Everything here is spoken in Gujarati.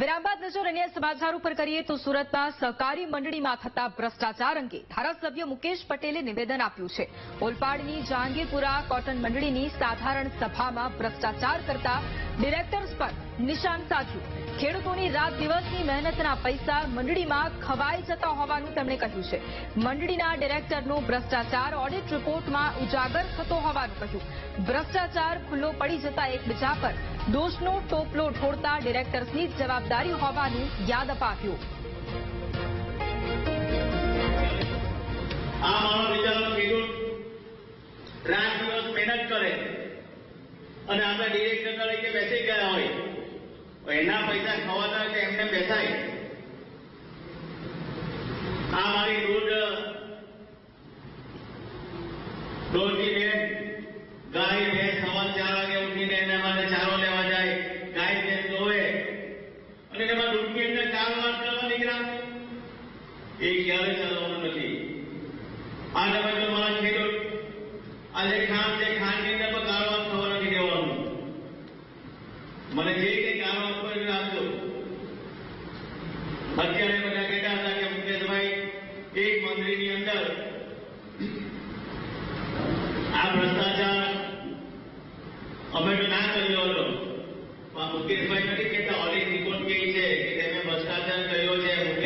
વિરામ નજર અન્ય સમાચાર ઉપર કરીએ તો સુરતમાં સહકારી મંડળીમાં થતા ભ્રષ્ટાચાર અંગે ધારાસભ્ય મુકેશ પટેલે નિવેદન આપ્યું છે. ઓલપાડની જહાંગીરપુરા કોટન મંડળીની સાધારણ સભામાં ભ્રષ્ટાચાર કરતા ડિરેક્ટર્સ પર નિશાન સાધ્યું. ખેડૂતોની રાત દિવસની મહેનતના પૈસા મંડળીમાં ખવાઈ જતા હોવાનું તેમણે કહ્યું છે. મંડળીના ડિરેક્ટરનો ભ્રષ્ટાચાર ઓડિટ રિપોર્ટમાં ઉજાગર થતો હોવાનું કહ્યું. ભ્રષ્ટાચાર ખુલ્લો પડી જતા એકબીજા પર દોષનો ટોપલો ઠોડતા ડિરેક્ટર્સની જવાબદારી હોવાનું યાદ અપાવ્યું. આ મારો ખેડૂત રાત દિવસ મહેનત કરે અને આપણે ડિરેક્ટર તરીકે બેસી ગયા હોય એના પૈસા ખવાતા હોય તો એમને બેસાય. આ મારી દૂધ દોડતી બેન ગાય ભેંસ સવાર ચાર વાગે ઉઠીને એના માટે ચારો લેવા જાય, ગાય ભેંસ ધોવે, અને એમાં ડૂબકી અંદર ચાર વાર કરવા નીકળ્યા. એ ક્યારે ચલાવવાનું નથી. આ તમે મારા ખેડૂત આજે ખાંડ છે ખાંડની અંદર પણ કાળવા થવા નથી દેવાનું મને જે કંઈ કાળવા ઉપર આપજો. અત્યારે બધા કહેતા હતા કે મુકેશભાઈ, એક મંદિરની અંદર આ ભ્રષ્ટાચાર અમે ના કર્યો હતો. મુકેશભાઈ નથી કહેતા, ઓલી રિપોર્ટ કહી છે કે તેમણે ભ્રષ્ટાચાર કર્યો છે